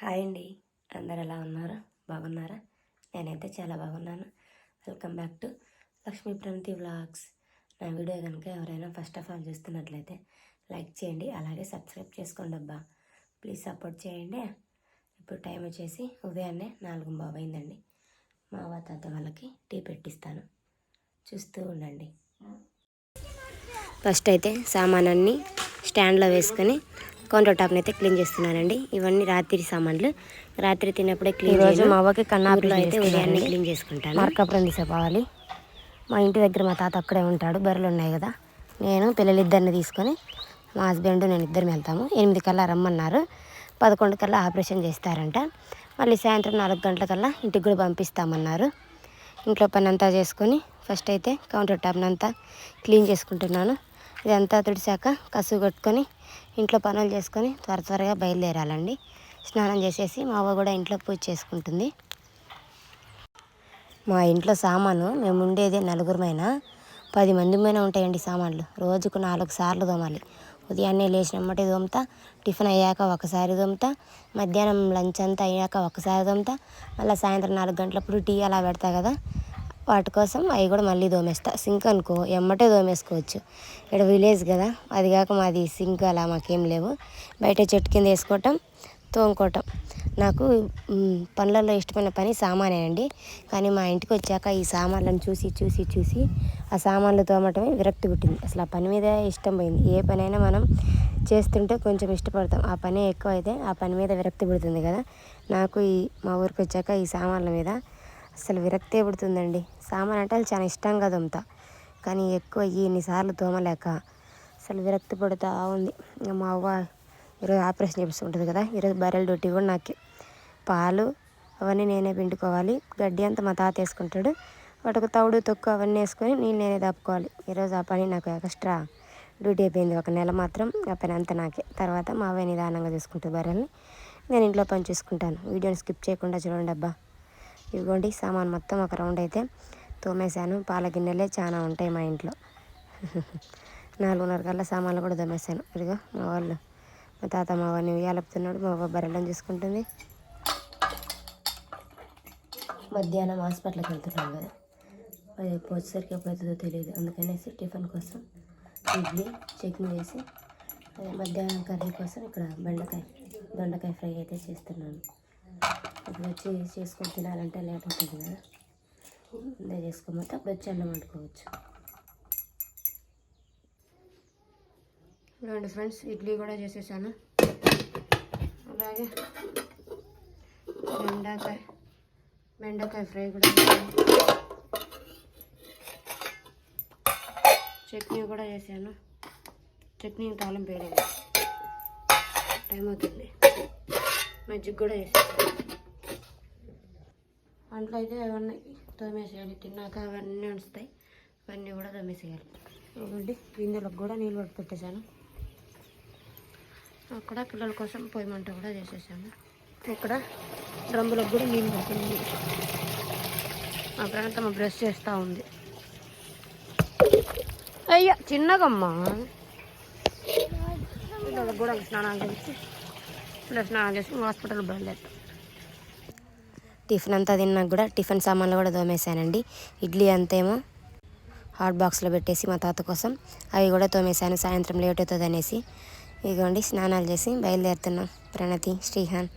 Hi అండి. అందరు ఎలా ఉన్నారు? బాగున్నారా? నేనైతే చాలా బాగున్నాను. Welcome back to Lakshmi Pranathi vlogs. నా వీడియో కనుక ఎవరైనా ఫస్ట్ ఆఫ్ ఆల్ చూస్తున్నట్లయితే లైక్ చేయండి అలాగే సబ్స్క్రైబ్ చేసుకోండి అబ్బా. ప్లీజ్ సపోర్ట్ చేయండి. ఇప్పుడు టైం వచ్చేసి ఉదయాన్నే నాలుగు బాబు అయిందండి మా అవ్వ తాత వాళ్ళకి టీ పెట్టిస్తాను. చూస్తూ ఉండండి. ఫస్ట్ అయితే సామానాన్ని స్టాండ్లో వేసుకొని కౌంటర్ టాప్ని అయితే క్లీన్ చేస్తున్నానండి. ఇవన్నీ రాత్రి సామాన్లు. రాత్రి తిన్నప్పుడే క్లీన్ రోజు మా అవ్వకి కన్నాపులో అయితే ఉదయాన్నే క్లీన్ చేసుకుంటాను. మార్కాపురం తీసేపోవాలి మా ఇంటి దగ్గర మా తాత అక్కడే ఉంటాడు. బర్రెలు ఉన్నాయి కదా. నేను పిల్లలిద్దరిని తీసుకొని మా హస్బెండ్ నేను ఇద్దరం వెళ్తాము. ఎనిమిది కల్లా రమ్మన్నారు. పదకొండు కల్లా ఆపరేషన్ చేస్తారంట. మళ్ళీ సాయంత్రం నాలుగు గంటలకల్లా ఇంటికి కూడా పంపిస్తామన్నారు. ఇంట్లో పని అంతా చేసుకొని ఫస్ట్ అయితే కౌంటర్ టాప్ని అంతా క్లీన్ చేసుకుంటున్నాను. ఇదంతా తుడిచాక కసువు కొట్టుకొని ఇంట్లో పనులు చేసుకొని త్వర త్వరగా బయలుదేరాలండి. స్నానం చేసేసి మా అవ్వ కూడా ఇంట్లో పూజ చేసుకుంటుంది. మా ఇంట్లో సామాను మేము ఉండేది నలుగురమైన. పది మంది పైన ఉంటాయండి సామాన్లు. రోజుకు నాలుగు సార్లు తోమాలి. ఉదయాన్నే లేచినమ్మటి తోముతా టిఫిన్ అయ్యాక ఒకసారి తోముతా మధ్యాహ్నం లంచ్ అంతా అయ్యాక ఒకసారి తోముతా మళ్ళీ సాయంత్రం నాలుగు గంటలప్పుడు టీ అలా పెడతా కదా. వాటి కోసం అవి కూడా మళ్ళీ దోమేస్తా. సింక్ అనుకో ఎమ్మటే దోమేసుకోవచ్చు. ఇక్కడ విలేజ్ కదా అది కాక మాది సింక్ అలా మాకేం లేవు. బయట చెట్టు కింద వేసుకోవటం తోముకోవటం. నాకు పనులలో ఇష్టమైన పని సామానే అండి. కానీ మా ఇంటికి వచ్చాక ఈ సామాన్లను చూసి చూసి చూసి ఆ సామాన్లు తోమటమే విరక్తి పుట్టింది. అసలు ఆ పని మీద ఇష్టం పోయింది. ఏ పని అయినా మనం చేస్తుంటే కొంచెం ఇష్టపడతాం. ఆ పని ఎక్కువ అయితే ఆ పని మీద విరక్తి పుడుతుంది కదా. నాకు ఈ మా ఊరికి వచ్చాక ఈ సామాన్ల మీద అసలు విరక్తే పుడుతుందండి. సామాన్ అంటే అది చాలా ఇష్టంగా తోముతా. కానీ ఎక్కువ ఎన్నిసార్లు తోమలేక అసలు విరక్తి పడుతూ ఉంది. మా అవ్వ ఈరోజు ఆపరేషన్ చేపిస్తుంటుంది కదా ఈరోజు బర్రెల డ్యూటీ కూడా నాకే. పాలు అవన్నీ నేనే పిండుకోవాలి. గడ్డి అంతా మా తాత వేసుకుంటాడు. వాటికి తౌడు తొక్కు అవన్నీ వేసుకొని నేను నేనే దాపుకోవాలి. ఈరోజు ఆ పని నాకు ఎక్స్ట్రా డ్యూటీ అయిపోయింది. ఒక నెల మాత్రం ఆ పని అంతా నాకే. తర్వాత మా అవ్వ నిదానంగా చూసుకుంటుంది బర్రెల్ని. నేను ఇంట్లో పని చూసుకుంటాను. వీడియోని స్కిప్ చేయకుండా చూడండి అబ్బా. ఇదిగోండి సామాన్ మొత్తం ఒక రౌండ్ అయితే తోమేశాను. పాల గిన్నెలే చాలా ఉంటాయి మా ఇంట్లో. నాలుగున్నర కల్లా సామాన్లు కూడా తోమేశాను. ఇదిగో మా వాళ్ళు మా తాత మా వాడిని ఉయ్యాలపుతున్నాడు మా అవ్వ బర్రెలను చూసుకుంటుంది. మధ్యాహ్నం హాస్పిటల్కి వెళ్తున్నాం కదా. అది ఎప్పుడు వచ్చేసరికి ఎప్పుడు అవుతుందో తెలియదు అందుకనేసి టిఫిన్ కోసం ఇడ్లీ చట్నీ వేసి మధ్యాహ్నం కర్రీ కోసం ఇక్కడ బెండకాయ దొండకాయ ఫ్రై అయితే చేస్తున్నాను. ఇప్పుడు వచ్చి చేసుకొని తినాలంటే లేట్ అవుతుంది కదా. ముందే చేసుకోమంటే అప్పుడు వచ్చి అన్నం వండుకోవచ్చు. చూడండి ఫ్రెండ్స్ ఇడ్లీ కూడా చేసేసాను. అలాగే బెండకాయ బెండకాయ ఫ్రై కూడా చట్నీ కూడా చేశాను. చట్నీ తాళం వేయలేదు టైం అవుతుంది. మజ్జిగ కూడా చేసాను అంట్లో అయితే అవన్నీ తోమేసేయాలి. తిన్నాక అవన్నీ ఉంచుతాయి. అవన్నీ కూడా తోమేసేయాలి. చూడండి గింజలకు కూడా నీళ్ళు పట్టి పెట్టేశాను అక్కడ పిల్లల కోసం పొయ్యి మంట కూడా చేసేసాను. ఇక్కడ డ్రమ్ములకు కూడా నీళ్ళు పడుతుంది మా ప్రాంతం బ్రష్ చేస్తూ ఉంది. అయ్యా చిన్నగమ్మా. పిల్లలకు కూడా స్నానాలు చేసి పిల్లలు స్నానం చేసి హాస్పిటల్ బయలుదేరుతాం. టిఫిన్ అంతా తిన్నాక కూడా టిఫిన్ సామాన్లు కూడా తోమేశానండి. ఇడ్లీ అంతేమో హాట్ బాక్స్లో పెట్టేసి మా తాత కోసం అవి కూడా తోమేశాను సాయంత్రం లేట్ అవుతుంది అనేసి. ఇదిగోండి స్నానాలు చేసి బయలుదేరుతున్నాం. ప్రణతి శ్రీహాన్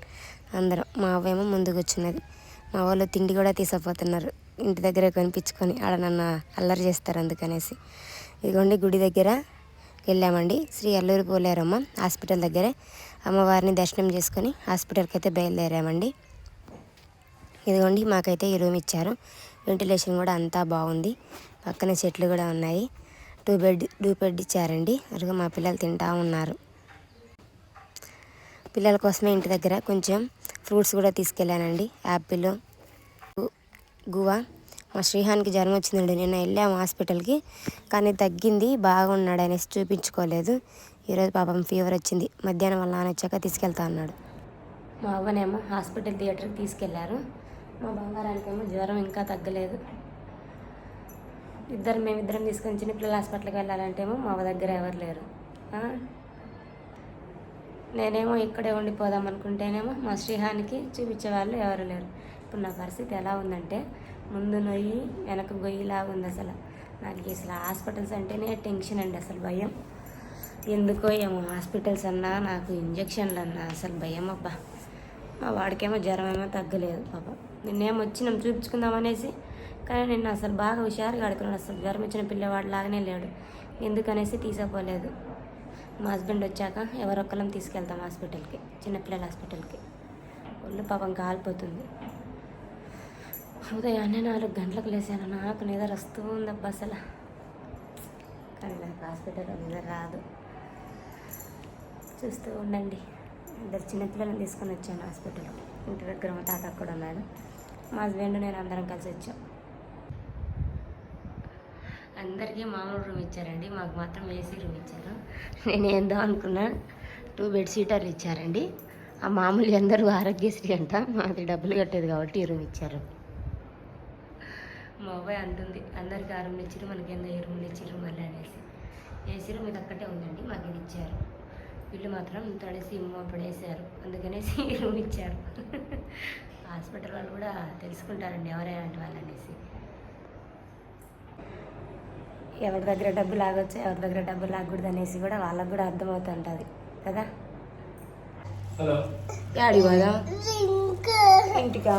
అందరం. మా అవ్వేమో ముందు కూర్చున్నది. మా వాళ్ళు తిండి కూడా తీసుకుపోతున్నారు. ఇంటి దగ్గర కనిపించుకొని ఆడ నన్ను అల్లరి చేస్తారు అందుకనేసి. ఇదిగోండి గుడి దగ్గర వెళ్ళామండి. శ్రీ అల్లూరి పోలేరమ్మ హాస్పిటల్ దగ్గరే. అమ్మవారిని దర్శనం చేసుకొని హాస్పిటల్కి అయితే బయలుదేరామండి. ఇదిగోండి మాకైతే ఈ రూమ్ ఇచ్చారు. వెంటిలేషన్ కూడా అంతా బాగుంది. పక్కన చెట్లు కూడా ఉన్నాయి. టూ బెడ్ టూ బెడ్ ఇచ్చారండి. అరుగు మా పిల్లలు తింటా ఉన్నారు. పిల్లల కోసమే ఇంటి దగ్గర కొంచెం ఫ్రూట్స్ కూడా తీసుకెళ్ళానండి. యాపిల్ గు- గువా మా శ్రీహాన్కి జ్వరం వచ్చిందండి. నిన్న వెళ్ళాము హాస్పిటల్కి కానీ తగ్గింది బాగున్నాడు అనేసి చూపించుకోలేదు. ఈరోజు పాపం ఫీవర్ వచ్చింది. మధ్యాహ్నం వాళ్ళ నాన్న వచ్చాక తీసుకెళ్తా అన్నాడు. మా అవ్వనేమో హాస్పిటల్ థియేటర్కి తీసుకెళ్ళారు. మా బంగారానికేమో జ్వరం ఇంకా తగ్గలేదు. ఇద్దరు మేమిద్దరం తీసుకొని చిన్నపిల్లల హాస్పిటల్కి వెళ్ళాలంటేమో మా దగ్గర ఎవరు లేరు. నేనేమో ఇక్కడే ఉండిపోదాం అనుకుంటేనేమో మా శ్రీహానికి చూపించే వాళ్ళు ఎవరు లేరు. ఇప్పుడు నా పరిస్థితి ఎలా ఉందంటే ముందు నొయ్యి వెనక గొయ్యిలాగా ఉంది అసలు. నాకు అసలు హాస్పిటల్స్ అంటేనే టెన్షన్ అండి అసలు భయం. ఎందుకో ఏమో హాస్పిటల్స్ అన్నా నాకు ఇంజక్షన్లు అన్నా అసలు భయం అబ్బా. మా వాడికేమో జ్వరం ఏమో తగ్గలేదు పాప. నిన్నేం వచ్చినాం చూపించుకుందాం అనేసి కానీ నిన్న అసలు బాగా హుషారుగా ఆడుకున్నాడు. అసలు జ్వరం వచ్చిన పిల్లవాడు లాగానే లేడు. ఎందుకనేసి తీసుకుపోలేదు మా హస్బెండ్ వచ్చాక ఎవరొక్కరం తీసుకెళ్తాం హాస్పిటల్కి చిన్నపిల్లల హాస్పిటల్కి. ఒళ్ళు పాపం కాలిపోతుంది. ఉదయాన్నే నాలుగు గంటలకు లేసాను నాకు నిద్ర వస్తూ ఉందబ్బా అసలు. కానీ నాకు హాస్పిటల్లో నిద్ర రాదు. చూస్తూ ఉండండి. ఇద్దరు చిన్నపిల్లలను తీసుకొని వచ్చాను హాస్పిటల్ ఇంటి దగ్గర మా తాత కూడా ఉన్నాడు మా హస్బెండ్ నేను అందరం కలిసి వచ్చాం. అందరికీ మామూలు రూమ్ ఇచ్చారండి. మాకు మాత్రం ఏసీ రూమ్ ఇచ్చారు. నేను ఏందో అనుకున్నా టూ బెడ్ సీటర్లు ఇచ్చారండి. ఆ మామూలు అందరూ ఆరోగ్యశ్రీ అంట మాది డబ్బులు కట్టేది కాబట్టి ఈ రూమ్ ఇచ్చారు. మా అబ్బాయి అంటుంది అందరికీ ఆ రూమ్ ఇచ్చారు మనకి ఏందో ఈ రూమ్ ఇచ్చారు మళ్ళీ అనేసి. ఏసీ రూమ్ ఇది ఒక్కటే ఉందండి మాకు ఇది ఇచ్చారు. వీళ్ళు మాత్రం తడిసి పడేసారు అందుకనేసి ఈ రూమ్ ఇచ్చారు. హాస్పిటల్ వాళ్ళు కూడా తెలుసుకుంటారండి ఎవరైనా వాళ్ళు అనేసి. ఎవరి దగ్గర డబ్బు లాగొచ్చు ఎవరి దగ్గర డబ్బు లాగకూడదు అనేసి కూడా వాళ్ళకు కూడా అర్థమవుతుంటుంది. కదా? హలో. యాడికి పోదాం? ఇంటికా?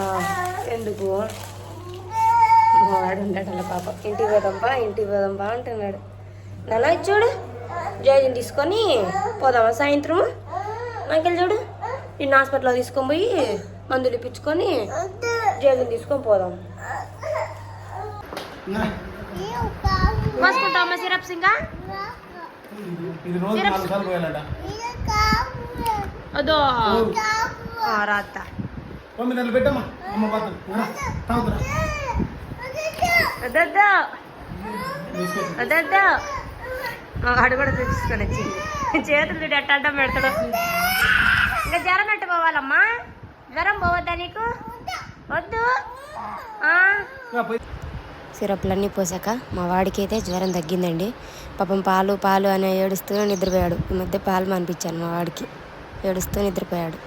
ఎందుకు? వాడు ఉండటం పాప. ఇంటికి పోదాంపా ఇంటికి పోదాంపా అంటున్నాడు. నాన్న చూడు. జైజీని తీసుకొని పోదామా సాయంత్రం నాకెళ్ళి చూడు. నిన్న హాస్పిటల్లో తీసుకొని పోయి మందులు ఇప్పించుకొని జైజీని తీసుకొని పోదాం. పోసుకుంటామా సిరప్స్ ఇంకా ఇది రోజు నాలుగు సార్లు పోయాలట. అదో. నెలలు పెట్టమ్మా. మా వాడు కూడా తెచ్చుకొని వచ్చింది చేతులు ఎట్ట అడ్డం పెడతాడు ఇంకా జ్వరం ఎట్ట పోవాలమ్మా జ్వరం పోవద్దా నీకు? వద్దు. సిరప్లన్నీ పోసాక మా వాడికి అయితే జ్వరం తగ్గిందండి. పాపం పాలు పాలు అని ఏడుస్తూ నిద్రపోయాడు. ఈ మధ్య పాలు మానిపించాను మా వాడికి. ఏడుస్తూ నిద్రపోయాడు.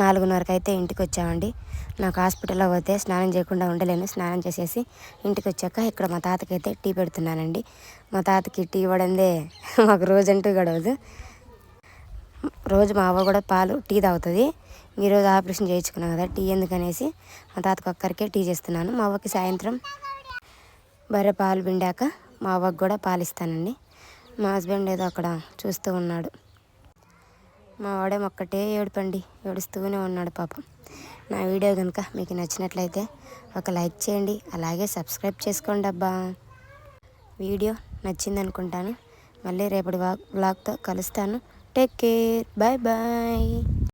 నాలుగున్నరకు అయితే ఇంటికి వచ్చామండి నాకు హాస్పిటల్లో పోతే స్నానం చేయకుండా ఉండలేను. స్నానం చేసేసి ఇంటికి వచ్చాక ఇక్కడ మా తాతకి అయితే టీ పెడుతున్నానండి. మా తాతకి టీ ఇవ్వడందే మాకు రోజంటూ గడవదు. రోజు మా అవ్వ కూడా పాలు టీ తాగుతుంది. ఈరోజు ఆపరేషన్ చేయించుకున్నాం కదా టీ ఎందుకనేసి మా తాతకు ఒక్కరికే టీ చేస్తున్నాను. మా అవ్వకి సాయంత్రం బర్రె పాలు పిండాక మా అవ్వకి కూడా పాలు ఇస్తానండి. మా హస్బెండ్ ఏదో అక్కడ చూస్తూ ఉన్నాడు. మా వాడేమో ఒక్కటే ఏడుపండి ఏడుస్తూనే ఉన్నాడు పాపం. నా వీడియో కనుక మీకు నచ్చినట్లయితే ఒక లైక్ చేయండి అలాగే సబ్స్క్రైబ్ చేసుకోండి అబ్బా. వీడియో నచ్చింది అనుకుంటాను మళ్ళీ రేపటి వ్లాగ్తో కలుస్తాను. Take it. Bye bye.